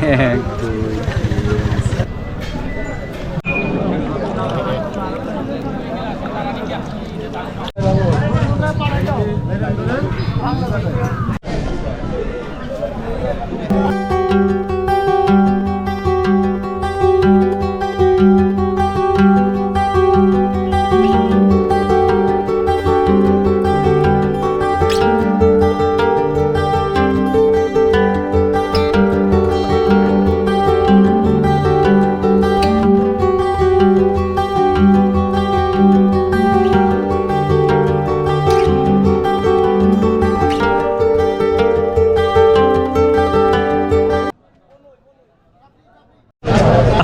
এক দুই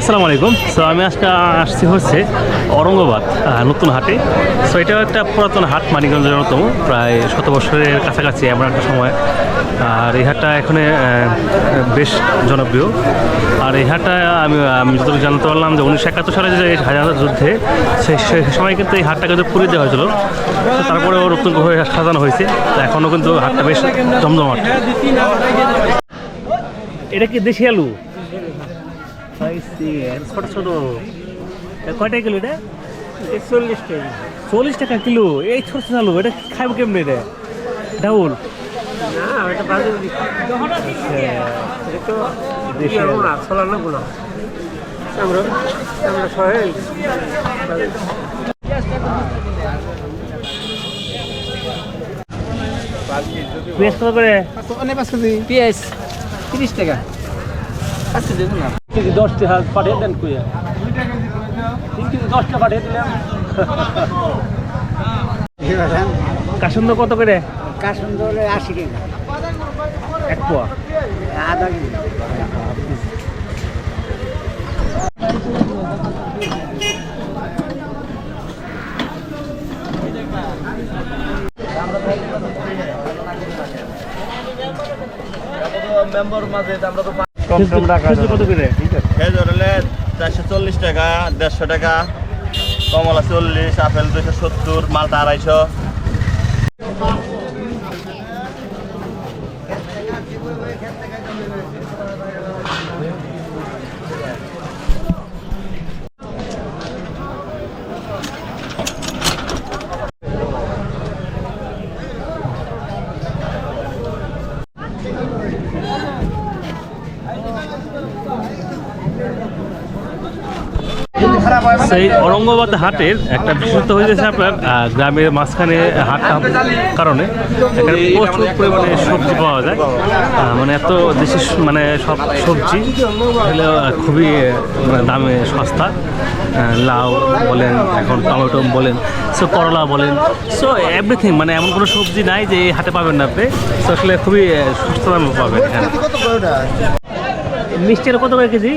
আসসালামু আলাইকুম। সো আমি আজকে আসছি হচ্ছে ঔরঙ্গাবাদ আহ, নতুন হাটে। সো এটাও একটা পুরাতন হাট মানিকগঞ্জের অন্যতম প্রায় শত বছরের কাছাকাছি এমন একটা সময়। আর এই হাটটা এখানে বেশ জনপ্রিয়। আর এই হাটটা আমি আমি যতটুকু জানতে পারলাম যে উনিশশো একাত্তর সালে যে হাজার যুদ্ধে সেই সময় কিন্তু এই হাটটা কিন্তু পুড়িয়ে দেওয়া হয়েছিল। তো তারপরে ও নতুন করে সাজানো হয়েছে। এখনও কিন্তু হাটটা বেশ জমজমাট এটা কি দেশি আলু? ছোট? ছোট কয়টা কিলো এটা? চল্লিশ টাকা চল্লিশ টাকা কিলো? এই ছোট ছোট আলু এটা খাইব কেমনি ডাউল। না এটা বাজে এটা তো না ছোলা গুলো আমরা আমরা সহেল পেঁয়াজ কত করে? পেঁয়াজ তিরিশ টাকা। আচ্ছা দেখুন না। কেজি দশ টাকা পাঠিয়ে দেন কুইয়া। তিন কেজি দশ টাকা পাঠিয়ে দিলাম। কাসন্দ কত করে? কাশন ধরে আশি টাকা এক পোয়া। আধা কেজি। খেজুর কত করে? খেজুর হলে চারশো চল্লিশ টাকা দেড়শো টাকা কমলা চল্লিশ আপেল দুশো সত্তর মালটা আড়াইশো। সেই ঔরঙ্গাবাদ হাটের একটা বিশেষত্ব হয়েছে আপনার গ্রামের মাঝখানে হাটটা কারণে এখানে প্রচুর পরিমাণে সবজি পাওয়া যায়। মানে এত দেশি মানে সব সবজি খুবই মানে দামে সস্তা। লাউ বলেন এখন টমেটো বলেন সো করলা বলেন সো এভরিথিং মানে এমন কোনো সবজি নাই যে এই হাটে পাবেন না আপনি। সো আসলে খুবই সস্তা দামে পাবেন এখানে। মিষ্টি আলু কত করে কেজি?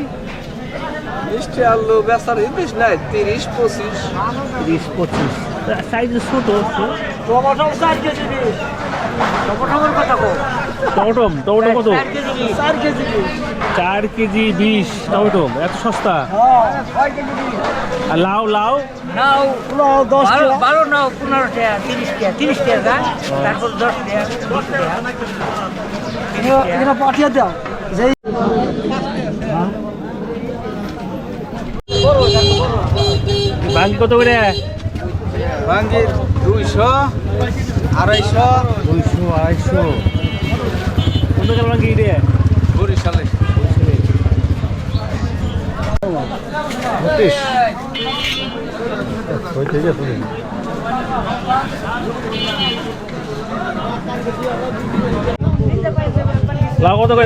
মিষ্টি আলু বেচার বেশ নাই তিরিশ পঁচিশ। তিরিশ পঁচিশ। সাইজ ছোটো টমেটো চার কেজি বিশ টমেটোর কথা কো টমেটো টমেটো কত? চার কেজি চার কেজি বিশ টমেটো এত সস্তা? ছয় কেজি বিশ লাউ লাউ? দশ বারো বারো নাও পনেরো টাকা তিরিশ টাকা তিরিশ টাকা তারপর দশ টাকা পাঠিয়ে দাও। যেই বাকি কত করে? ভাঙ্গির দুইশো আড়াইশো। দুইশো আড়াইশো। রে? বরিশালে। লাউ কত করে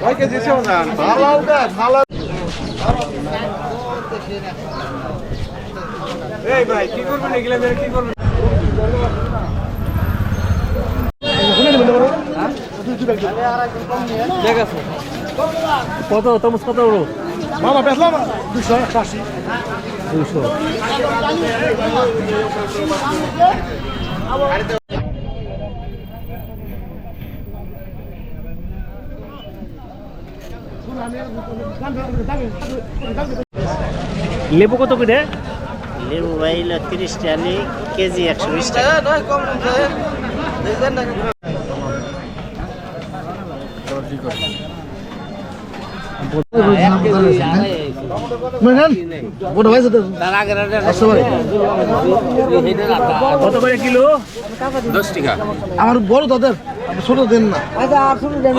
ভাই কেজি সেও যান ভালাও দা ভালা এই ভাই কি করবেন এগুলা বের কি করবেন? কত তমস কত বড় মামা বেতলাম দুশো একশো দুশো লেবু কত করে? লেবু ভাইল তিরিশ টাকা কেজি একশো বিশ টাকা। কত করে কিলো? আমার বড় তাদের ছোট দেন না আচ্ছা আর ছোট দেন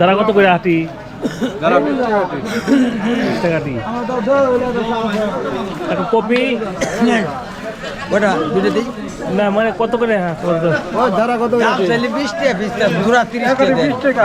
দাঁড়া কত করে হাঁটি? টাকা কপি। ওটা দুটো দিই। না মানে কত করে হ্যাঁ কত চাইলে বিশ টাকা বিশ টাকা ঘোরা তিরিশ টাকা।